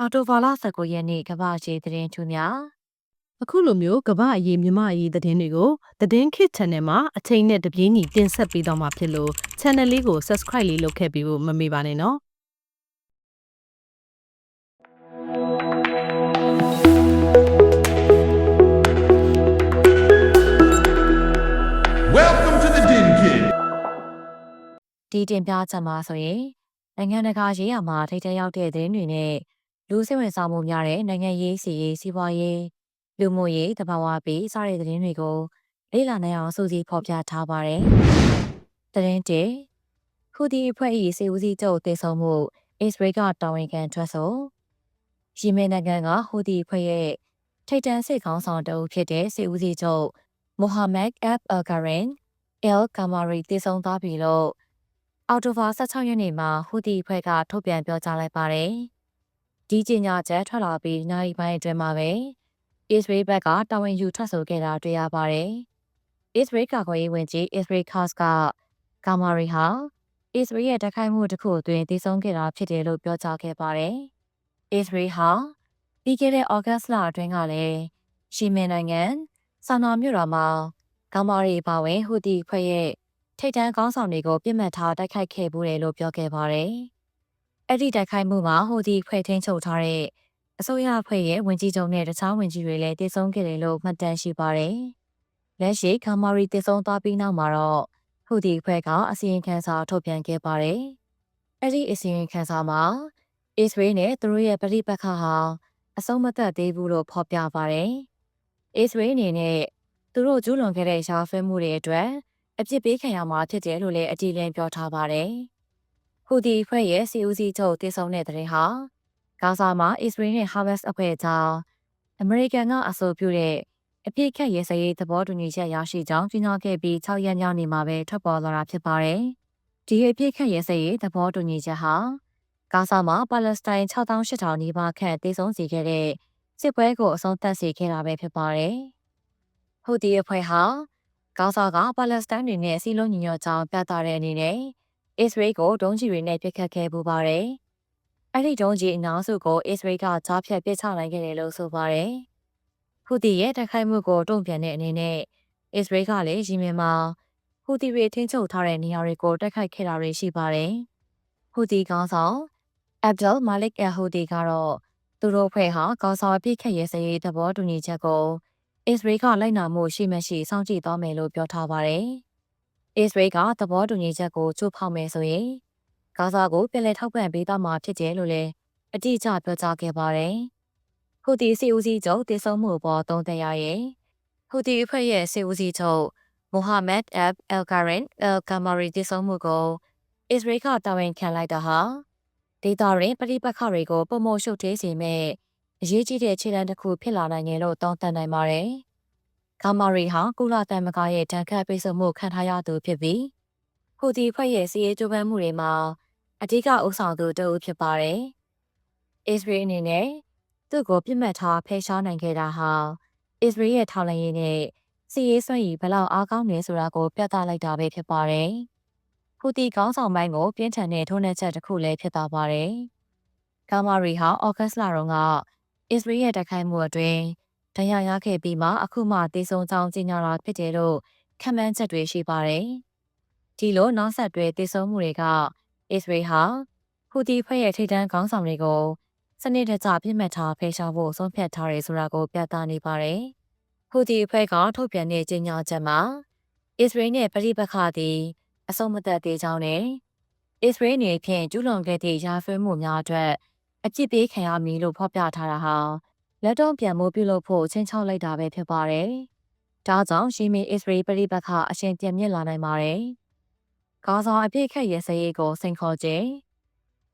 အော်တိုဘာလ19ရက်နေ့ကမ္ဘာ့ရေးသတင်းထူးများအခုလိုမျိုးကမ္ဘာအရေးမြမအရေးသတင်းတွေကိုသတင်းခစ် channel မှာအချိန်နဲ့တပြေးညီတင်ဆက်ပေးတော့မှာဖြစ်လို့ channel လေးကို subscribe လေးလုပ်ခဲ့ပြီးဖို့မမေ့ပါနဲ့နော် Welcome to the Din Kid. ဒီတင်ပြချက်မှာဆိုရင်နိုင်ငံတကာရေးရာမှာထိထက်ရောက်တဲ့သတင်းတွေနဲ့ လူစိတ်ဝင်စားမှုများတဲ့နိုင်ငံရေးစီရေးစီးပွားရေးလူမှုရေးတဘာဝပေးစတဲ့သတင်းတွေကိုလေ့လာနိုင်အောင်စူးစီးဖော်ပြထားပါတယ်။သတင်းတေခုဒီအဖွဲ့၏စေဦးစီးချုပ်တည်ဆုံမှုအစ္စရေးကတာဝန်ခံထွက်ဆိုယီမင်နိုင်ငံကဟူဒီအဖွဲ့ရဲ့ထိပ်တန်းစစ်ခေါင်းဆောင်တအုပ်ဖြစ်တဲ့စေဦးစီးချုပ်မိုဟာမက်အက်အယ်ဂါရင်အယ်ကာမာရီတည်ဆုံသွားပြီလို့အော်တိုဘာ16ရက်နေ့မှာဟူဒီဖွဲ့ကထုတ်ပြန်ပြောကြားလိုက်ပါတယ်။ ဒီကြေညာချက်ထွက်လာပြီးနိုင်ပိုင်းအတွင်းမှာပဲအစ္စရေးဘက်ကတာဝန်ယူထွက်ဆိုခဲ့တာတွေ့ရပါတယ်။အစ္စရေးကာကွယ်ရေးဝန်ကြီးအစ္စရေးခတ်ကကာမာရီဟာအစ္စရေးရဲ့တိုက်ခိုက်မှုတစ်ခုအတွင်းတည်ဆုံခဲ့တာဖြစ်တယ်လို့ပြောကြားခဲ့ပါတယ်။အစ္စရေးဟာပြီးခဲ့တဲ့ဩဂတ်စ်လအတွင်းကလည်းရှီမင်နိုင်ငံဆာနာမြို့တော်မှာကာမာရီပါဝင်ဟူဒီဖွဲ့ရဲ့ထိတ်တန်းကောင်းဆောင်တွေကိုပြစ်မှတ်ထားတိုက်ခိုက်ခဲ့ဘူးတယ်လို့ပြောခဲ့ပါတယ်။ အဲ့ဒီတိုက်ခိုက်မှုမှာဟိုဒီဖွဲ့ထင်းချုပ်ထားတဲ့အစိုးရအဖွဲ့ရဲ့ဝင်ကြီးချုပ်နဲ့တခြားဝင်ကြီးတွေလည်းတည်ဆုံခဲ့တယ်လို့မှတ်တမ်းရှိပါတယ်။လက်ရှိကာမာရီတည်ဆုံသွားပြီးနောက်မှာတော့ဟိုဒီအဖွဲ့ကအစီရင်ခံစာထုတ်ပြန်ခဲ့ပါတယ်။အဲ့ဒီအစီရင်ခံစာမှာအစ္စရေးနဲ့သူတို့ရဲ့ပဋိပက္ခဟာအဆုံးမသတ်သေးဘူးလို့ဖော်ပြပါတယ်။အစ္စရေးအနေနဲ့သူတို့ကျူးလွန်ခဲ့တဲ့ရာဖဲမှုတွေအတွက်အပြစ်ပေးခံရမှာဖြစ်တယ်လို့လည်းအကြည်လင်းပြောထားပါတယ်။ ဟူဒီဖွဲ့ရဲ့စီဦးစီးချုပ်တည်ဆုံတဲ့တဲ့ဟာဂါဇာမှာအစ္စရေးနဲ့ဟာမတ်စ်အဖွဲ့ကြားအမေရိကန်ကအဆိုပြုတဲ့အပြစ်ခတ်ရေးစရေးသဘောတူညီချက်ရရှိကြောင်းကြေညာခဲ့ပြီး6ရက်မြောက်နေ့မှာပဲထွက်ပေါ်လာတာဖြစ်ပါတယ်။ဒီအပြစ်ခတ်ရေးစရေးသဘောတူညီချက်ဟာဂါဇာမှာပါလက်စတိုင်း6800နီးပါးခန့်တည်ဆုံစီခဲ့တဲ့စစ်ပွဲကိုအဆုံးသတ်စေခဲ့တာပဲဖြစ်ပါတယ်။ဟူဒီအဖွဲ့ဟာဂါဇာကပါလက်စတိုင်းတွေနဲ့စီလုံးညီညွတ်ကြောင်းပြသတဲ့အနေနဲ့ အစ္စရေးကိုဒုံးကျည်တွေနဲ့ပစ်ခတ်ခဲ့ပူပါတယ်။အဲ့ဒီဒုံးကျည်အနာစုကိုအစ္စရေးကကြားဖြတ်ပစ်ချနိုင်ခဲ့တယ်လို့ဆိုပါတယ်။ဟူတီရဲ့တိုက်ခိုက်မှုကိုတုံ့ပြန်တဲ့အနေနဲ့အစ္စရေးကလည်းယီမင်မှာဟူတီတွေထင်းချုပ်ထားတဲ့နေရာတွေကိုတိုက်ခိုက်ခဲ့တာတွေရှိပါတယ်။ဟူတီကောင်းဆောင်အဗ်ဒယ်မာလစ်အယ်ဟူဒီကတော့သူတို့ဖွဲ့ဟာဂါဇာပြစ်ခတ်ရေးစရေးသဘောတူညီချက်ကိုအစ္စရေးကလိုက်နာမှုရှိမရှိစောင့်ကြည့်သွားမယ်လို့ပြောထားပါတယ်။ အစ္စရေးကသဘောတူညီချက်ကိုချိုးဖောက်မယ်ဆိုရင်ဂါဇာကိုပြည်လည်ထောက်ပံ့ပေးသွားမှာဖြစ်တယ်လို့လည်းအတိအကျပြောကြားခဲ့ပါတယ်။ဟူတီစီဦးစီးချုပ်တည်ဆုံမှုပေါ်သုံးသပ်ရရင်ဟူတီအဖွဲ့ရဲ့စီဦးစီးချုပ်မိုဟာမက်အက်အယ်ကာရင်အယ်ကာမာရီတည်ဆုံမှုကိုအစ္စရေးကတာဝန်ခံလိုက်တာဟာဒေတာရင်ပဋိပက္ခတွေကိုပုံမရှုပ်သေးစေမဲ့အရေးကြီးတဲ့ခြေလှမ်းတစ်ခုဖြစ်လာနိုင်တယ်လို့တောင်းတနိုင်ပါတယ်။ ဂါမာရီဟာကုလသမဂ္ဂရဲ့တန်ခတ်ပိတ်ဆို့မှုခံထားရသူဖြစ်ပြီးဟူဒီဖွဲ့ရဲ့စီးရေးကြိုးပမ်းမှုတွေမှာအဓိကအုပ်ဆောင်သူတဦးဖြစ်ပါတယ်။အစ္စရေးအနေနဲ့သူ့ကိုပြစ်မှတ်ထားဖယ်ရှားနိုင်ခဲ့တာဟာအစ္စရေးရဲ့ထောက်လှမ်းရေးနဲ့စီးရေးစွမ်းရည်ဘလောက်အားကောင်းနေဆိုတာကိုပြသလိုက်တာပဲဖြစ်ပါတယ်။ဟူဒီကောင်းဆောင်ပိုင်းကိုပြင်းထန်တဲ့ထုံးနှက်ချက်တစ်ခုလည်းဖြစ်သွားပါတယ်။ဂါမာရီဟာအော်ဂတ်စ်လတုန်းကအစ္စရေးရဲ့တိုက်ခိုက်မှုအတွင်း ဒဏ်ရာရခဲ့ပြီးမှအခုမှတည်ဆုံကြောင်းကြေညာတာဖြစ်တယ်လို့ခံမှန်းချက်တွေရှိပါတယ်။ဒီလိုနောက်ဆက်တွဲတည်ဆုံမှုတွေကအစ္စရေးဟာဟူတီဖွဲ့ရဲ့ထိပ်တန်းခေါင်းဆောင်တွေကိုစနစ်တကျပြစ်မှတ်ထားဖယ်ရှားဖို့ဆုံးဖြတ်ထားတယ်ဆိုတာကိုပြသနေပါတယ်။ဟူတီဖွဲ့ကထုတ်ပြန်တဲ့ကြေညာချက်မှာအစ္စရေးနဲ့ပြည်ပခါသည်အဆုံးမသက်သေးကြောင်းနဲ့အစ္စရေးနေဖြင့်ကျူးလွန်ခဲ့သည့်ရာဇဝတ်မှုများအတွက်အပြစ်ပေးခံရမည်လို့ဖော်ပြထားတာဟာ လက်တော့ပြန်မိုးပြုလုပ်ဖို့ချင်းချောက်လိုက်တာပဲဖြစ်ပါတယ်။ဒါကြောင့်ရှီမီအစ္စရေးပြည်ပခါအရှင်ပြန်မြင့်လာနိုင်ပါတယ်။ဂါဇာအပြစ်ခတ်ရဲစရေးကိုစိန်ခေါ်ခြင်း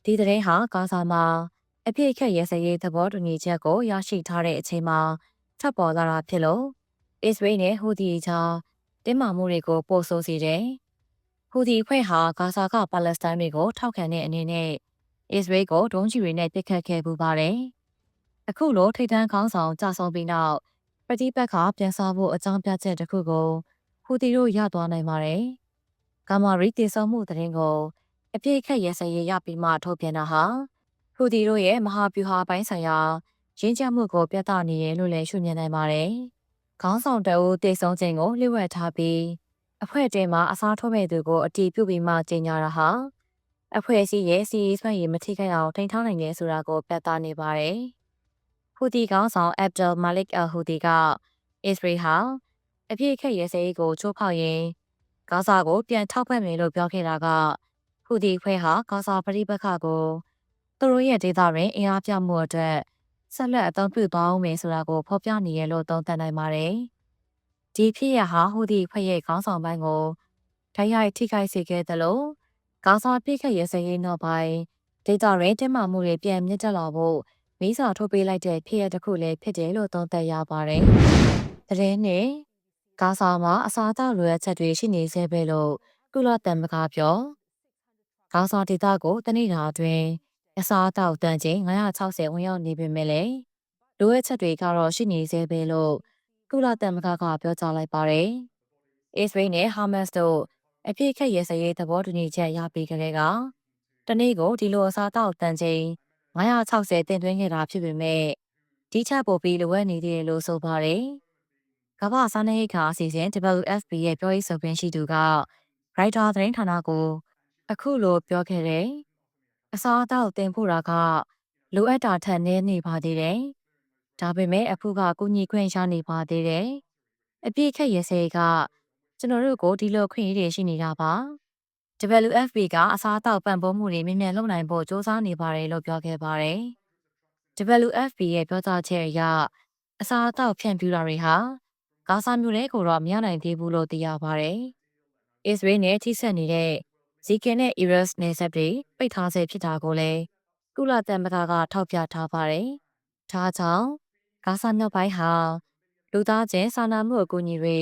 ဒီတဲ့ဟာဂါဇာမှာအပြစ်ခတ်ရဲစရေးသဘောတူညီချက်ကိုရရှိထားတဲ့အချိန်မှာထပ်ပေါ်လာတာဖြစ်လို့အစ္စရေးနဲ့ဟူဒီကြားတင်းမာမှုတွေကိုပို့ဆိုးစေတယ်။ဟူဒီဖွဲ့ဟာဂါဇာကပါလက်စတိုင်းတွေကိုထောက်ခံတဲ့အနေနဲ့အစ္စရေးကိုဒုံးကျည်တွေနဲ့ပစ်ခတ်ခဲ့ပူပါတယ်။ အခုလိုထိတ်တန်းခေါင်းဆောင်ကြဆုံးပြီးနောက်ပဋိပက္ခပြန်စားဖို့အကြောင်းပြချက်တစ်ခုကိုဟူတီတို့ရသွားနိုင်ပါတယ်။ဂါမာရီတည်ဆုံမှုသတင်းကိုအပြည့်ခက်ရဲစရဲရပြီးမှထုတ်ပြန်တာဟာဟူဟူဒီတို့ရဲ့မဟာဗျူဟာပိုင်းဆိုင်ရာရင်းချမှုကိုပြသနေတယ်လို့လည်းရှုမြင်နိုင်ပါတယ်။ခေါင်းဆောင်တအုပ်တိတ်ဆုံးခြင်းကိုလျှို့ဝှက်ထားပြီးအဖွဲ့တွင်မှအစားထိုးမဲ့သူကိုအတီးပြုတ်ပြီးမှကြေညာတာဟာအဖွဲ့အစည်းရဲ့စီရေးဆွမ်းရည်မထိခိုက်အောင်ထိန်းထားနိုင်တယ်ဆိုတာကိုပြသနေပါတယ်။ ဟူဒီခေါင်းဆောင်အက်ဘ်ဒယ်မာလစ်အယ်ဟူဒီကအစ္စရေးဟာအပြည့်အခက်ရဲစဲကိုချိုးဖောက်ရင်းဂါဇာကိုပြန်ထောက်ပံ့မယ်လို့ပြောခဲ့တာကဟူဒီဖွဲ့ဟာဂါဇာပရိပက္ခကိုသူတို့ရဲ့ဒေသတွင်အင်အားပြမှုအတွက်ဆက်လက်အသုံးပြုသွားအောင်မယ်ဆိုတာကိုဖော်ပြနေရလို့သုံးသပ်နိုင်ပါတယ်။ဒီဖြစ်ရဟာဟူဒီဖွဲ့ရဲ့ခေါင်းဆောင်ပိုင်းကိုထိုင်ရိုက်ထိခိုက်စေခဲ့သလိုဂါဇာပြစ်ခတ်ရစရေးနောက်ပိုင်းဒေသတွင်တင်းမာမှုတွေပြန်မြင့်တက်လာဖို့ မီးစာထုတ်ပေးလိုက်တဲ့ဖြစ်ရတစ်ခုလည်းဖြစ်တယ်လို့သုံးသပ်ရပါတယ်။တရင်နဲ့ဂါဇာမှာအစားအသောက်လိုအပ်ချက်တွေရှိနေသေးပဲလို့ကုလသမဂ္ဂပြောဂါဇာဒေသကိုတနေ့တာအတွင်းအစားအသောက်တန်ချိန်960ဝင်ရောက်နေပေမဲ့လည်းလိုအပ်ချက်တွေကတော့ရှိနေသေးပဲလို့ကုလသမဂ္ဂကပြောကြားလိုက်ပါတယ်။အစ္စရေးနဲ့ဟာမတ်စ်တို့အပြည့်ခက်ရဲစရေးသဘောတူညီချက်ရပြီးကြတဲ့ကတနေ့ကိုဒီလိုအစားအသောက်တန်ချိန် 960တင်သွင်းခဲ့တာဖြစ်ပေမဲ့ဒီချက်ပို့ပြီးလိုအပ်နေသေးတယ်လို့ဆိုပါတယ်။ကမ္ဘာစားနပ်ရိက္ခာအစီအစဉ် WFP ရဲ့ပြောရေးဆိုခွင့်ရှိသူကရိုက်တာသတင်းဌာနကို အခုလိုပြောခဲ့တယ်။အစားအသောက်တင်ဖို့တာကလိုအပ်တာထက်နည်းနေပါသေးတယ်။ဒါပေမဲ့အခုကကုညီခွင့်ရနေပါသေးတယ်။အပြည့်ခက်ရဲစဲကကျွန်တော်တို့ကိုဒီလိုခွင့်ရတွေရှိနေတာပါ။ WFP ကအစားအသောက်ပံ့ပိုးမှုတွေမြင်မြန်လုပ်နိုင်ဖို့စ조사နေပါတယ်လို့ပြောခဲ့ပါတယ်။ WFP ရဲ့ပြောကြားချက်အရအစားအသောက်ဖြန့်ဖြူးတာတွေဟာဂါဇာမြို့ထဲကိုတော့မရနိုင်သေးဘူးလို့သိရပါတယ်။အစ္စရေးနဲ့ထိစပ်နေတဲ့ဇီကင်နဲ့အီရတ်နယ်စပ်တွေပိတ်ထားဆဲဖြစ်တာကိုလည်းကုလသမဂ္ဂကထောက်ပြထားပါတယ်။ဒါကြောင့်ဂါဇာမြောက်ပိုင်းဟာလူသားချင်းစာနာမှုအကူအညီတွေ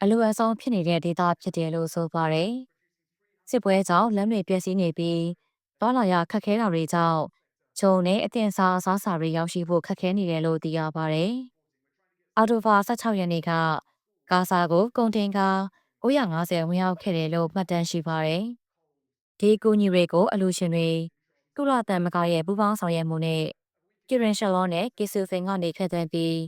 အလိုအဆုံးဖြစ်နေတဲ့ဒေသဖြစ်တယ်လို့ဆိုပါတယ်။ စစ်ပွဲကြောင့်လမ်းတွေပျက်စီးနေပြီးသွားလာရခက်ခဲတာတွေကြောင့်ဂျုံနဲ့အတင်စားအစားအစာတွေရောက်ရှိဖို့ခက်ခဲနေတယ်လို့သိရပါတယ်။အော်တိုဘာ16ရက်နေ့ကဂါဇာကိုကုန်တင်ကား950ဝင်ရောက်ခဲ့တယ်လို့မှတ်တမ်းရှိပါတယ်။ဒီကူညီတွေကိုအလူရှင်တွေကုလသမဂ္ဂရဲ့ပူးပေါင်းဆောင်ရွက်မှုနဲ့ကီရင်ရှယ်လောနဲ့ကီဆူဖင်ကနေဖက်သွင်းပြီး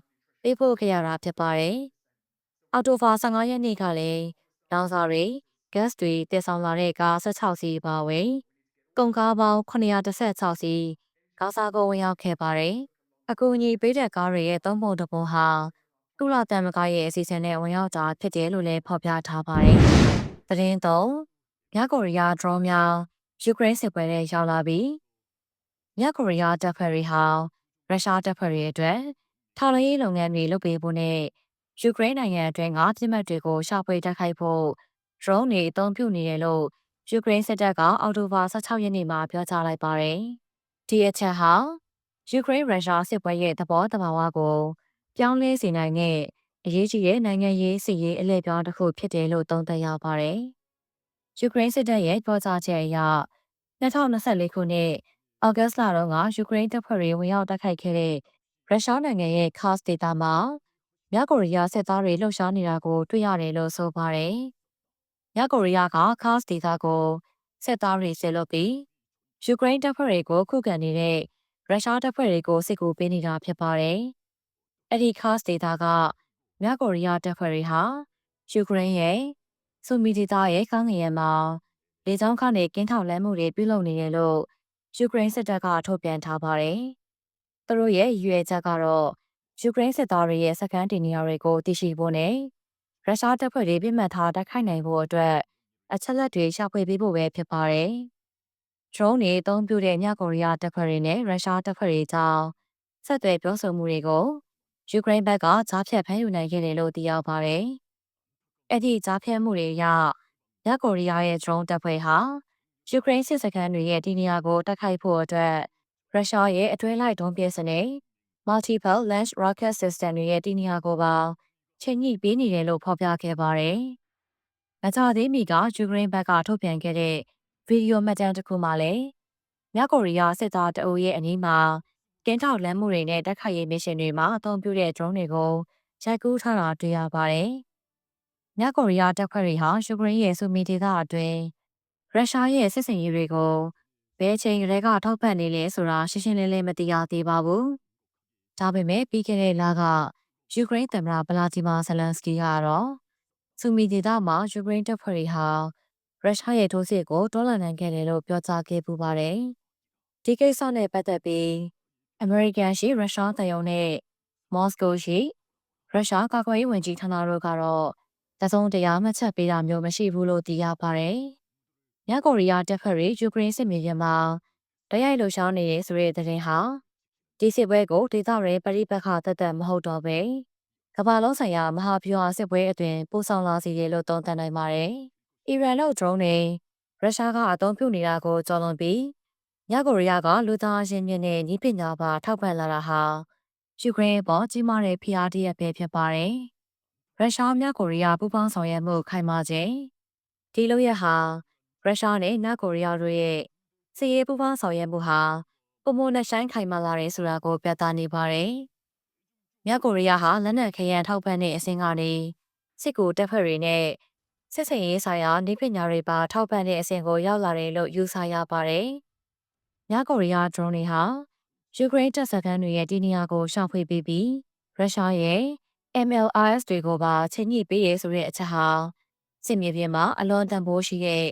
ပေးပို့ခဲ့ရတာဖြစ်ပါတယ်။အော်တိုဘာ15ရက်နေ့ကလည်းလောင်စာတွေ gas တွေတည်ဆောင်လာတဲ့ကား16စီးပါဝင်ကုန်ကားပေါင်း916စီးဂါဇာကိုဝင်ရောက်ခဲ့ပါတယ်။အကူအညီပေးတဲ့ကားတွေရဲ့သုံးပုံတစ်ပုံဟာကုလသမဂ္ဂရဲ့အစီအစဉ်နဲ့ဝင်ရောက်တာဖြစ်တယ်လို့လည်းဖော်ပြထားပါတယ်။သတင်းသုံးမြောက်ကိုရီးယားဒရုန်းများယူကရိန်းစစ်ပွဲနဲ့ရောက်လာပြီးမြောက်ကိုရီးယားတပ်ဖွဲ့တွေဟာရုရှားတပ်ဖွဲ့တွေအတွက်ထောက်လှမ်းရေးလုပ်ငန်းတွေလုပ်ပေးဖို့နဲ့ယူကရိန်းနိုင်ငံအတွင်းကပြည်မတ်တွေကိုရှာဖွေတိုက်ခိုက်ဖို့ ဒရုန်းတွေအသုံးပြုနေတယ်လို့ယူကရိန်းစစ်တပ်ကအောက်တိုဘာ16ရက်နေ့မှာပြောကြားလိုက်ပါတယ်။ဒီအချက်ဟာယူကရိန်းရုရှားစစ်ပွဲရဲ့သဘောတဘာဝကိုပြောင်းလဲစေနိုင်တဲ့အရေးကြီးတဲ့နိုင်ငံရေးစီရေးအလဲပြောင်းတစ်ခုဖြစ်တယ်လို့သုံးသပ်ရပါတယ်။ယူကရိန်းစစ်တပ်ရဲ့ပြောကြားချက်အရ2024ခုနှစ်အောက်ဂတ်လတုန်းကယူကရိန်းတပ်ဖွဲ့တွေဝင်ရောက်တိုက်ခိုက်ခဲ့တဲ့ရုရှားနိုင်ငံရဲ့ Kursk ဒေသမှာမြောက်ကိုရီးယားစစ်သားတွေလှုပ်ရှားနေတာကိုတွေ့ရတယ်လို့ဆိုပါတယ်။ မြောက်ကိုရီးယားက Kursk ဒေသကိုစစ်သားတွေဆဲလို့ပြီးယူကရိန်းတပ်ဖွဲ့တွေကိုခုခံနေတဲ့ရုရှားတပ်ဖွဲ့တွေကိုစစ်ကူပေးနေတာဖြစ်ပါတယ်။အဲ့ဒီ Kursk ဒေသကမြောက်ကိုရီးယားတပ်ဖွဲ့တွေဟာယူကရိန်းရဲ့ဆူမီဒေသရဲ့ကမ်းငယ်ရံမှာလေကြောင်းကနေကင်းထောက်လမ်းမှုတွေပြုလုပ်နေတယ်လို့ယူကရိန်းစစ်တပ်ကထုတ်ပြန်ထားပါတယ်။သူတို့ရဲ့ရွေချက်ကတော့ယူကရိန်းစစ်သားတွေရဲ့စခန်းတင်နေရာတွေကိုသိရှိဖို့နဲ့ ရုရှားတပ်ဖွဲ့တွေပြစ်မှတ်ထားတိုက်ခိုက်နိုင်ဖို့အတွက်အချက်လက်တွေရှာဖွေပေးဖို့ပဲဖြစ်ပါတယ်။ drone တွေအသုံးပြုတဲ့မြောက်ကိုရီးယားတပ်ဖွဲ့တွေနဲ့ရုရှားတပ်ဖွဲ့တွေကြောင့်ဆက်သွယ်ပြောဆိုမှုတွေကိုယူကရိန်းဘက်ကကြားဖြတ်ဖမ်းယူနိုင်ခဲ့တယ်လို့သိရပါတယ်။အဲ့ဒီကြားဖြတ်မှုတွေအရမြောက်ကိုရီးယားရဲ့ drone တပ်ဖွဲ့ဟာယူကရိန်းစစ်စခန်းတွေရဲ့ဒီနေရာကိုတိုက်ခိုက်ဖို့အတွက်ရုရှားရဲ့အတွဲလိုက်ဒုံးပစ်စနစ် multiple launch rocket system တွေရဲ့ဒီနေရာကိုပါ ချိန်ညှိပေးနေတယ်လို့ဖော်ပြခဲ့ပါတယ်။မကြသေးမီကယူကရိန်းဘက်ကထုတ်ပြန်ခဲ့တဲ့ဗီဒီယိုမှတ်တမ်းတစ်ခုမှာလည်းမြောက်ကိုရီးယားစစ်သားတအုပ်ရဲ့အနီးမှာကင်းထောက်လမ်းမှုတွေနဲ့တိုက်ခိုက်ရေးမစ်ရှင်တွေမှာအသုံးပြုတဲ့ drone တွေကိုရိုက်ကူးထားတာတွေ့ရပါတယ်။မြောက်ကိုရီးယားတပ်ဖွဲ့တွေဟာယူကရိန်းရဲ့ဆူမီဒေသအတွင်းရုရှားရဲ့စစ်စင်ရေးတွေကိုဘယ်ချိန်ကလေးကထောက်ပံ့နေလဲဆိုတာရှင်းရှင်းလင်းလင်းမသိရသေးပါဘူး။ဒါပေမဲ့ပြီးခဲ့တဲ့လက ယူကရိန်းသမ္မတဗလာဒီမာဇလန်စကီကတော့စူမီဒေတာမှာယူကရိန်းတပ်ဖွဲ့တွေဟာရုရှားရဲ့ထိုးစစ်ကိုတွန်းလှန်နိုင်ခဲ့တယ်လို့ပြောကြားခဲ့ပူပါတယ်။ဒီကိစ္စနဲ့ပတ်သက်ပြီးအမေရိကန်ရှိရုရှားတယုံနဲ့မော်စကိုရှိရုရှားကာကွယ်ရေးဝန်ကြီးဌာနတို့ကတော့တစုံတရာမှတ်ချက်ပေးတာမျိုးမရှိဘူးလို့သိရပါတယ်။မြောက်ကိုရီးယားတပ်ဖွဲ့တွေယူကရိန်းစစ်မြေပြင်မှာတရိုက်လှုပ်ရှားနေတဲ့ဆိုတဲ့သတင်းဟာ ဒီစစ်ပွဲကိုဒေသရဲပရိပက္ခတသက်မဟုတ်တော့ပဲကမ္ဘာလုံးဆိုင်ရာမဟာဗျူဟာစစ်ပွဲအတွင်ပို့ဆောင်လာစေတယ်လို့သုံးသပ်နိုင်ပါတယ်။အီရန်တို့ drone တွေရုရှားကအသုံးပြုနေတာကိုကြော်လွန်ပြီးမြောက်ကိုရီးယားကလူသားအချင်းမြင့်နဲ့ညီပညာပါထောက်ပံ့လာတာဟာယူကရိန်းပေါ်ကြီးမားတဲ့ဖိအားတရက်ပဲဖြစ်ပါတယ်။ရုရှားမြောက်ကိုရီးယားပူးပေါင်းဆောင်ရွက်မှုခိုင်မာခြင်းဒီလိုရဟာရုရှားနဲ့မြောက်ကိုရီးယားတို့ရဲ့စစ်ရေးပူးပေါင်းဆောင်ရွက်မှုဟာ ပုံမနဲ့ဆိုင်ခိုင်မာလာတယ်ဆိုတာကိုပြသနေပါတယ်။မြောက်ကိုရီးယားဟာလက်နက်ခဲယမ်းထောက်ပံ့တဲ့အဆင့်ကနေစစ်ကူတပ်ဖွဲ့တွေနဲ့စစ်စင်ရေးဆိုင်ရာနေပညာတွေပါထောက်ပံ့တဲ့အဆင့်ကိုရောက်လာတယ်လို့ယူဆရပါတယ်။မြောက်ကိုရီးယား drone တွေဟာယူကရိန်းတပ်စခန်းတွေရဲ့တည်နေရာကိုရှောင်ဖွေပေးပြီးရုရှားရဲ့ MLRS တွေကိုပါချိန်ညှိပေးရဲဆိုတဲ့အချက်ဟာစစ်မြေပြင်မှာအလွန်တန်ဖိုးရှိတဲ့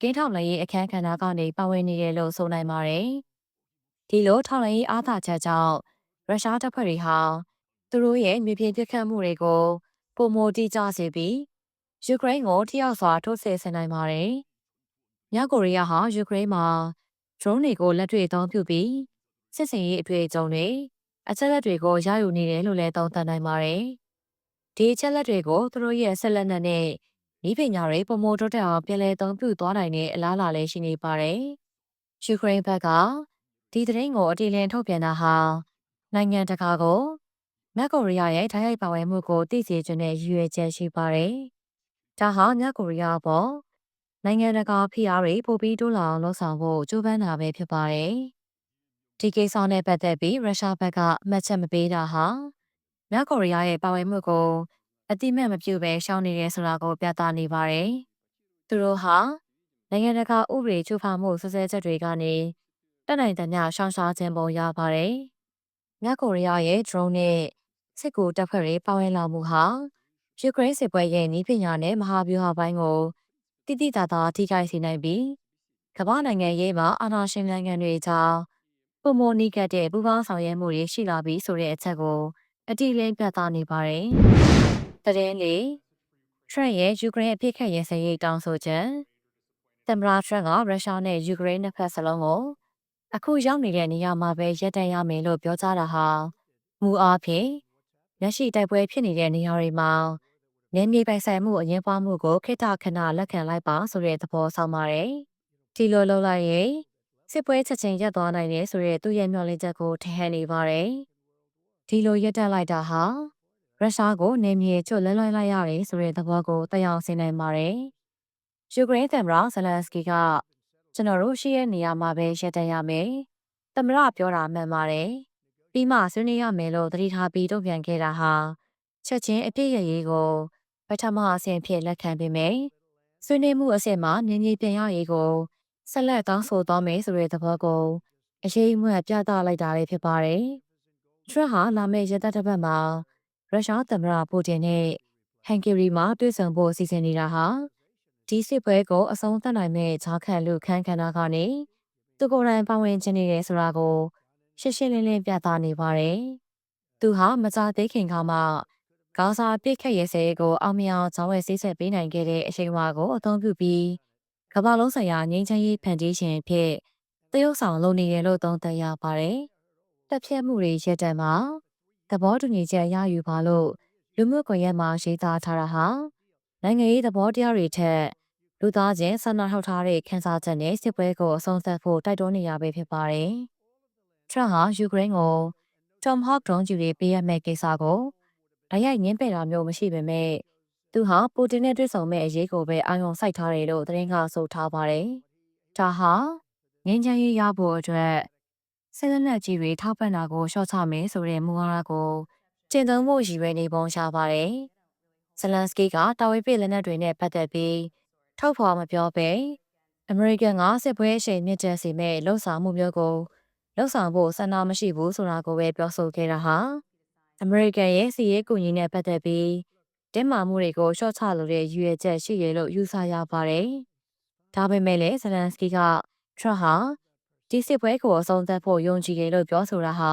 ကင်းထောက်လှရေးအခန်းကဏ္ဍကနေပါဝင်နေတယ်လို့ဆိုနိုင်ပါတယ်။ ဒီလိုထောက်လှရေးအားသာချက်ကြောင့်ရုရှားတပ်ဖွဲ့တွေဟာသူတို့ရဲ့မြေပြင်ပစ်ခတ်မှုတွေကိုပုံမတိကျစေပြီးယူကရိန်းကိုထိရောက်စွာထိုးစစ်ဆင်နိုင်ပါတယ်။မြောက်ကိုရီးယားဟာယူကရိန်းမှာ drone တွေကိုလက်တွေ့အသုံးပြုပြီးစစ်စင်ရေးအတွေ့အကြုံတွေအချက်လက်တွေကိုရယူနေတယ်လို့လည်းသုံးသပ်နိုင်ပါတယ်။ဒီအချက်လက်တွေကိုသူတို့ရဲ့ဆက်လက်နက်နဲ့ဤပညာတွေပုံမတိုးတက်အောင်ပြည်လဲသုံးပြုသွားနိုင်တဲ့အလားအလာလည်းရှိနေပါတယ်။ယူကရိန်းဘက်က ဒီသတင်းကိုအတီလင်းထုတ်ပြန်တာဟာနိုင်ငံတကာကိုမြောက်ကိုရီးယားရဲ့ထိုင်းရိုက်ပါဝင်မှုကိုသိစေချင်တဲ့ရည်ရွယ်ချက်ရှိပါတယ်။ဒါဟာမြောက်ကိုရီးယားပေါ်နိုင်ငံတကာဖိအားတွေပိုပြီးတိုးလာအောင်လှုံ့ဆော်ဖို့ကြိုးပမ်းတာပဲဖြစ်ပါတယ်။ဒီကိစ္စနဲ့ပတ်သက်ပြီးရုရှားဘက်ကအမှတ်ချက်မပေးတာဟာမြောက်ကိုရီးယားရဲ့ပါဝင်မှုကိုအတိမတ်မပြုတ်ပဲရှောင်နေတယ်ဆိုတာကိုပြသနေပါတယ်။သူတို့ဟာနိုင်ငံတကာဥပဒေချိုးဖောက်မှုဆွဆဲချက်တွေကနေ တက်နိုင်တဲ့ညရှောင်ရှားခြင်းပုံရပါတယ်။မြောက်ကိုရီးယားရဲ့ drone နဲ့စစ်ကူတပ်ဖွဲ့တွေပါဝင်လာမှုဟာယူကရိန်းစစ်ပွဲရဲ့နည်းပညာနဲ့မဟာဗျူဟာပိုင်းကိုတိတိတသာထိခိုက်စေနိုင်ပြီးကမ္ဘာနိုင်ငံရေးမှာအာဏာရှင်နိုင်ငံတွေကြားပုံမနီးကတ်တဲ့ပူးပေါင်းဆောင်ရွက်မှုတွေရှိလာပြီးဆိုတဲ့အချက်ကိုအတိအလင်းပြသနေပါတယ်။တရင်လေထရန့်ရဲ့ယူကရိန်းအဖြစ်ခတ်ရေးစရေးတောင်းဆိုချက်သမ္မတထရန့်ကရုရှားနဲ့ယူကရိန်းနှစ်ဖက်စလုံးကို အခုရောက်နေတဲ့နေရာမှာပဲရပ်တန့်ရမယ်လို့ပြောကြားတာဟာမူအားဖြင့်လက်ရှိတိုက်ပွဲဖြစ်နေတဲ့နေရာတွေမှာနေမြေပိုင်ဆိုင်မှုအရင်ပွားမှုကိုခိတခဏလက်ခံလိုက်ပါဆိုတဲ့သဘောဆောင်ပါတယ်။ဒီလိုလုပ်လိုက်ရင်စစ်ပွဲချက်ချင်းရပ်သွားနိုင်တယ်ဆိုတဲ့သူ့ရဲ့မျှော်လင့်ချက်ကိုထင်ဟန်နေပါတယ်။ဒီလိုရပ်တန့်လိုက်တာဟာရုရှားကိုနေမြေချွတ်လဲလွှဲလိုက်ရတယ်ဆိုတဲ့သဘောကိုတက်ရောက်စေနိုင်ပါတယ်။ယူကရိန်းသမ္မတဇလန်စကီက ကျွန်တော်တို့ရှိရဲ့နေရာမှာပဲရပ်တန့်ရမယ်။သမ္မတပြောတာမှန်ပါတယ်။ပြီးမှဆွေးနွေးရမယ်လို့သတိထားပြီးတုံ့ပြန်ခဲ့တာဟာချက်ချင်းအပြည့်ရရေးကိုပထမအဆင့်ဖြစ်လက်ခံပေမယ့်ဆွေးနွေးမှုအဆင့်မှာမြင်းကြီးပြန်ရရေးကိုဆက်လက်တောင်းဆိုသွားမယ်ဆိုတဲ့သဘောကိုအရေးအမွတ်ပြသလိုက်တာလည်းဖြစ်ပါတယ်။ထရန့်ဟာလာမယ့်ရက်သက်တစ်ပတ်မှာရုရှားသမ္မတပူတင်နဲ့ဟန်ဂေရီမှာတွေ့ဆုံဖို့စီစဉ်နေတာဟာ ဒီစစ်ပွဲကိုအဆုံးသတ်နိုင်မဲ့ဂျာခန်လူခန်းခန္ဓာကနေသူကိုယ်တိုင်ပါဝင်ခြင်းနေတယ်ဆိုတာကိုရှင်းရှင်းလင်းလင်းပြသနေပါတယ်။သူဟာမကြသေးခင်ကမှဂါဇာပြစ်ခတ်ရဲစဲကိုအောင်မြအောင်ဂျောင်းဝဲဆေးဆက်ပေးနိုင်ခဲ့တဲ့အချိန်အဝါကိုအသုံးပြုပြီးကမ္ဘာလုံးဆိုင်ရာငြိမ်းချမ်းရေးဖန်တီးခြင်းဖြစ်တရုတ်ဆောင်လုပ်နေတယ်လို့သုံးသပ်ရပါတယ်။တက်ဖြတ်မှုတွေရက်တက်မှာသဘောတူညီချက်ရယူပါလို့လူမှုကွန်ရက်မှာရေးသားထားတာဟာနိုင်ငံရေးသဘောတရားတွေထက် လူသားချင်းဆန္ဒထောက်ထားတဲ့ခန်းစားချက်နဲ့စစ်ပွဲကိုအဆုံးသတ်ဖို့တိုက်တွန်းနေရပဲဖြစ်ပါတယ်။ထရန့်ဟာယူကရိန်းကို Tom Hawk ဒုံးကျည်တွေပေးရမယ့်ကိစ္စကိုဓာတ်ရိုက်ငင်းပယ်တာမျိုးမရှိပေမဲ့သူဟာပူတင်နဲ့တွေ့ဆုံမဲ့အရေးကိုပဲအာရုံစိုက်ထားတယ်လို့သတင်းကဆိုထားပါတယ်။ဒါဟာငင်းချမ်းရေးရဖို့အတွက်ဆက်လက်လက်ကြီးတွေထောက်ပံ့တာကိုရှော့ချမယ်ဆိုတဲ့မူဝါဒကိုကျင့်သုံးဖို့ရည်ရွယ်နေပုံရှာပါတယ်။ဇလန်စကီကတာဝေးပစ်လက်နက်တွေနဲ့ပတ်သက်ပြီး ထောက်ဖော်မပြောပဲအမေရိကန်ကစစ်ပွဲအရှိန်မြင့်တက်စေမဲ့လှုပ်ဆောင်မှုမျိုးကိုလှုပ်ဆောင်ဖို့ဆန္ဒမရှိဘူးဆိုတာကိုပဲပြောဆိုခဲ့တာဟာအမေရိကန်ရဲ့စီးရေးကူညီနဲ့ပတ်သက်ပြီးတင်းမာမှုတွေကိုရှော့ချလိုတဲ့ရည်ရွယ်ချက်ရှိရလို့ယူဆရပါတယ်။ဒါပေမဲ့လည်းဇလန်စကီကထရန့်ဟာဒီစစ်ပွဲကိုအဆုံးသတ်ဖို့ယုံကြည်တယ်လို့ပြောဆိုတာဟာ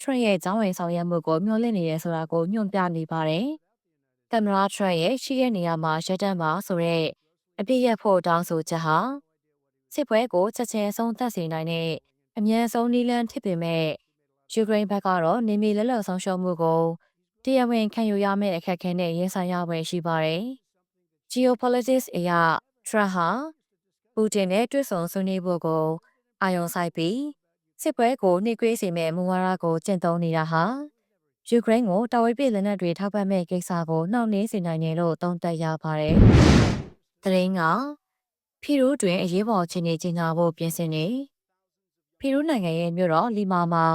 ထရန့်ရဲ့ကြောင်းဝင်ဆောင်ရွက်မှုကိုမျှော်လင့်နေရဆိုတာကိုညွှန်ပြနေပါတယ်။သမ္မတထရန့်ရဲ့ရှိတဲ့နေရာမှာရပ်တန့်ပါဆိုတဲ့ အပြစ်ရဖို့တောင်းဆိုချက်ဟာစစ်ပွဲကိုချက်ချင်းဆုံးသက်စေနိုင်တဲ့အမြန်ဆုံးနည်းလမ်းဖြစ်ပေမဲ့ယူကရိန်းဘက်ကတော့နေမီလက်လဆုံးရှုံးမှုကိုတရားဝင်ခံယူရမယ့်အခက်အခဲနဲ့ရင်ဆိုင်ရပွဲရှိပါတယ်။ Geopolitics အရထရန့်ဟာပူတင်နဲ့တွေ့ဆုံဆွေးနွေးဖို့ကိုအာရုံစိုက်ပြီးစစ်ပွဲကိုနှိကွေးစေမဲ့မူဝါဒကိုကျင့်သုံးနေတာဟာယူကရိန်းကိုတာဝေးပြလက်နက်တွေထောက်ပံ့မဲ့ကိစ္စကိုနှောင့်နှေးစေနိုင်တယ်လို့သုံးသပ်ရပါတယ်။ သတင်းကဖီရူးတွင်အရေးပေါ်အခြေအနေကြီးညာဖို့ပြင်ဆင်နေဖီရူးနိုင်ငံရဲ့မြို့တော်လီမာမှာ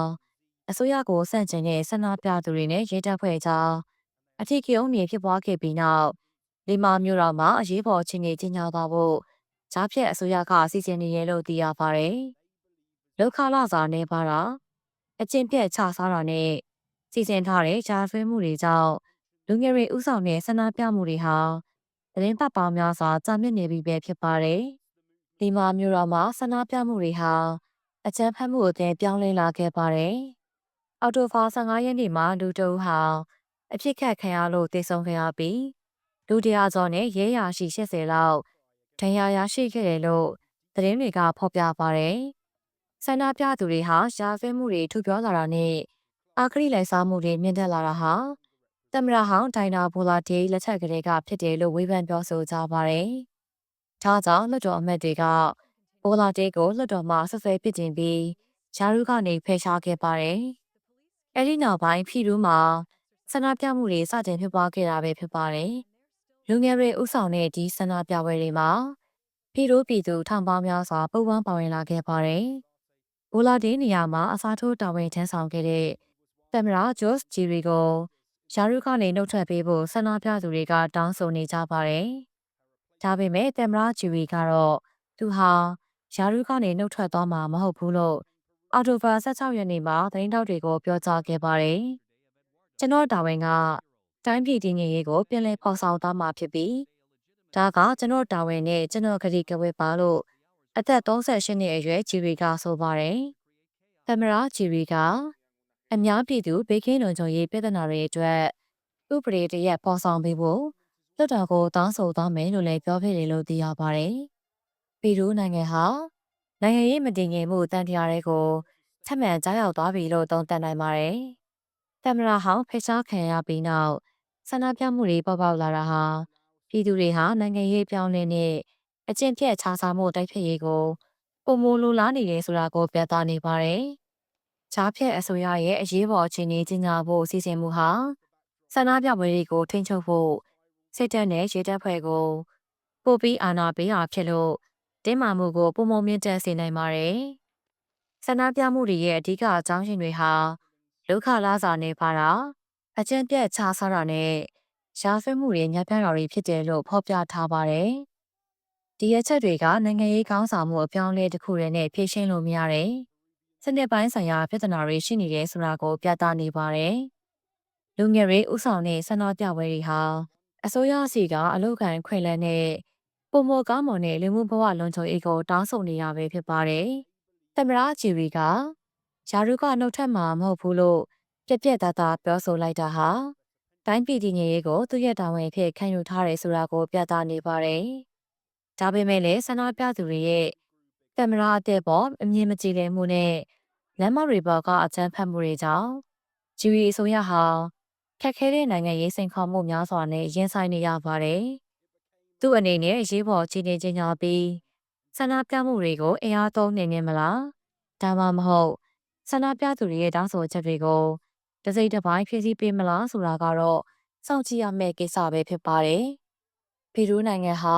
အစိုးရကိုစန့်ကျင်တဲ့ဆန္ဒပြသူတွေနဲ့ရဲတပ်ဖွဲ့ကြားအထီးကျုံနေဖြစ်ပွားခဲ့ပြီးနောက်လီမာမြို့တော်မှာအရေးပေါ်အခြေအနေကြီးညာသွားဖို့ဂျားဖြက်အစိုးရကစီစဉ်နေရလို့သိရပါတယ်။လောက်ခလာစာနေပါတာအကျင့်ပြက်ချစားတာနဲ့စီစဉ်ထားတဲ့ဂျားဆွေးမှုတွေကြောင့်လူငယ်တွေဥဆောင်တဲ့ဆန္ဒပြမှုတွေဟာ သတင်းပတ်ပေါင်းများစွာကြာမြင့်နေပြီပဲဖြစ်ပါတယ်။ဒီမှာမြို့တော်မှာဆန္ဒပြမှုတွေဟာအကြမ်းဖက်မှုအသွင်ပြောင်းလဲလာခဲ့ပါတယ်။အော်တိုဖာ15ရက်နေ့မှာလူတအုပ်ဟာအဖြစ်ခတ်ခံရလို့တေဆုံးခဲ့ရပြီးလူတရာကျော်နဲ့ရဲရာရှိ80လောက်ဒဏ်ရာရရှိခဲ့တယ်လို့သတင်းတွေကဖော်ပြပါတယ်။ဆန္ဒပြသူတွေဟာရှားဖဲမှုတွေထူပြောလာတာနဲ့အာခရီလိုက်စားမှုတွေမြင့်တက်လာတာဟာ တမရဟောင်းဒိုင်နာဘူလာဒေးလက်ထက်ကလေးကဖြစ်တယ်လို့ဝေဖန်ပြောဆိုကြပါတယ်။ဒါကြောင့်လွှတ်တော်အမတ်တွေကဘူလာဒေးကိုလွှတ်တော်မှာဆက်ဆွဲပစ်တင်ပြီးဂျာရုကနေဖယ်ရှားခဲ့ပါတယ်။အဲဒီနောက်ပိုင်းဖီရူးမှာဆန္ဒပြမှုတွေစတင်ဖြစ်ပွားခဲ့တာပဲဖြစ်ပါတယ်။လူငယ်တွေဥဆောင်တဲ့ဒီဆန္ဒပြပွဲတွေမှာဖီရူးပြည်သူထောင်ပေါင်းများစွာပုံပန်းပါဝင်လာခဲ့ပါတယ်။ဘူလာဒေးနေရာမှာအစားထိုးတာဝန်ထမ်းဆောင်ခဲ့တဲ့သမ္မတဂျော့စ်ဂျီရီကို ယာရုကနေနှုတ်ထွက်ပေးဖို့ဆန္ဒပြသူတွေကတောင်းဆိုနေကြပါတယ်။ဒါပေမဲ့သမ္မတဂျီရီကတော့သူဟာယာရုကနေနှုတ်ထွက်သွားမှာမဟုတ်ဘူးလို့အော်တိုဘာ16ရက်နေ့မှာသတင်းတောက်တွေကိုပြောကြားခဲ့ပါတယ်။ကျွန်တော်တာဝန်ကတိုင်းပြည်တည်ငြိမ်ရေးကိုပြန်လည်ဖော်ဆောင်သွားမှာဖြစ်ပြီးဒါကကျွန်တော်တာဝန်နဲ့ကျွန်တော်ကတိကဝတ်ပါလို့အသက်38နှစ်အရွယ်ဂျီရီကဆိုပါတယ်။သမ္မတဂျီရီက အများပြည်သူဘေးကင်းလုံခြုံရေးပြည်ထနာတွေအတွက်ဥပဒေတရက်ပေါ်ဆောင်ပေးဖို့လွှတ်တော်ကိုတောင်းဆိုသွားမယ်လို့လည်းပြောခဲ့တယ်လို့သိရပါတယ်။ပြည်သူနိုင်ငံဟာနိုင်ငံရေးမတည်ငြိမ်မှုတန်တရားတွေကိုထပ်မံကြားရောက်သွားပြီလို့သုံးသပ်နိုင်ပါတယ်။သမ္မတဟောင်းဖိရှားခံရပြီးနောက်ဆန္ဒပြမှုတွေပေါ်ပေါက်လာတာဟာပြည်သူတွေဟာနိုင်ငံရေးပြောင်းလဲတဲ့အကျင့်ပြတ်ခြားစားမှုတိုက်ဖျက်ရေးကိုပုံမလိုလားနေတယ်ဆိုတာကိုပြသနေပါတယ်။ ဂျားဖြက်အစိုးရရဲ့အရေးပေါ်အခြေအနေကြီးညာဖို့စီစဉ်မှုဟာဆန္ဒပြပွဲတွေကိုထိန်းချုပ်ဖို့စစ်တပ်နဲ့ရဲတပ်ဖွဲ့ကိုပို့ပြီးအာဏာပေးတာဖြစ်လို့တင်းမာမှုကိုပုံမမြင့်တက်စေနိုင်ပါတယ်။ဆန္ဒပြမှုတွေရဲ့အဓိကအကြောင်းရင်းတွေဟာဒုက္ခလားစာနေပါတာအကျင့်ပြတ်ချစားတာနဲ့ရှားဆွဲမှုတွေညှပ်ပြတာတွေဖြစ်တယ်လို့ဖော်ပြထားပါတယ်။ဒီအချက်တွေကနိုင်ငံရေးကောင်းဆောင်မှုအပြောင်းအလဲတစ်ခုတည်းနဲ့ဖြည့်ရှင်းလို့မရတယ်။ စနစ်ပိုင်းဆိုင်ရာပြဿနာတွေရှိနေတယ်ဆိုတာကိုပြသနေပါတယ်။လူငယ်တွေဥဆောင်တဲ့ဆန္ဒပြပွဲတွေဟာအစိုးရစီကအလုခံခွင့်လန်းနဲ့ပုံမကောင်းမွန်တဲ့လူမှုဘဝလုံခြုံရေးကိုတောင်းဆိုနေရပဲဖြစ်ပါတယ်။သမရဂျီရီကယာရုကနှုတ်ထက်မှာမဟုတ်ဘူးလို့ပြက်ပြက်သားသားပြောဆိုလိုက်တာဟာတိုင်းပြည်တည်ငြိမ်ရေးကိုသူ့ရဲ့တာဝန်အဖြစ်ခံယူထားတယ်ဆိုတာကိုပြသနေပါတယ်။ဒါပေမဲ့လည်းဆန္ဒပြသူတွေရဲ့ ကင်မရာအသစ်ပေါ်အမြင်မကြည်လည်မှုနဲ့လမ်းမတွေပေါ်ကအကြမ်းဖက်မှုတွေကြောင့်ဂျူရီအစိုးရဟာခက်ခဲတဲ့နိုင်ငံရေးစိန်ခေါ်မှုများစွာနဲ့ရင်ဆိုင်နေရပါတယ်။သူ့အနေနဲ့ရေးပေါ်ချီနေခြင်းညာပြီးဆန္ဒပြမှုတွေကိုအင်အားသုံးနေနေမလား။ဒါမှမဟုတ်ဆန္ဒပြသူတွေရဲ့တောင်းဆိုချက်တွေကိုတစိမ့်တစ်ပိုင်းဖြည့်ဆည်းပေးမလားဆိုတာကတော့စောင့်ကြည့်ရမယ့်ကိစ္စပဲဖြစ်ပါတယ်။ပီရူးနိုင်ငံဟာ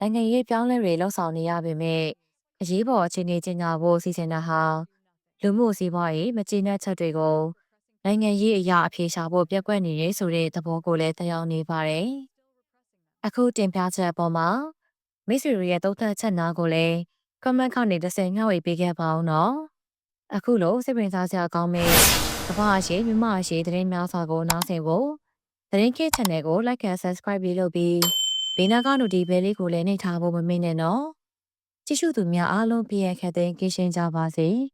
နိုင်ငံရေးပြောင်းလဲတွေလှုပ်ဆောင်နေရပေမဲ့ အရေးပေါ်အခြေအနေကြီးညာဖို့စီစဉ်တာဟာလူမှုစီးပွားရေးမကျေနပ်ချက်တွေကိုနိုင်ငံရေးအရာအဖြေရှာဖို့ပြက်ကွက်နေရဆိုတဲ့သဘောကိုလည်းတရားနေပါတယ်။အခုတင်ပြချက်အပေါ်မှာမိတ်ဆွေတို့ရဲ့တုံ့သက်ချက်နာကိုလည်း comment ကနေတစ်ဆင့်ငှောက်ဝေပေးခဲ့ပါအောင်နော်အခုလိုစိတ်ဝင်စားစရာကောင်းမဲ့ကမ္ဘာအရှိမြမအရှိသတင်းများစွာကိုနားဆင်ဖို့သတင်းခေတ် channel ကို like and subscribe ပြီးလုပ်ပြီးဘေးနားက notification လေးကိုလည်းနှိပ်ထားဖို့မမေ့နဲ့နော် ကြည့်ရှုသူများအားလုံးပြည့်ရခက်တဲ့ကင်းရှင်းကြပါစေ။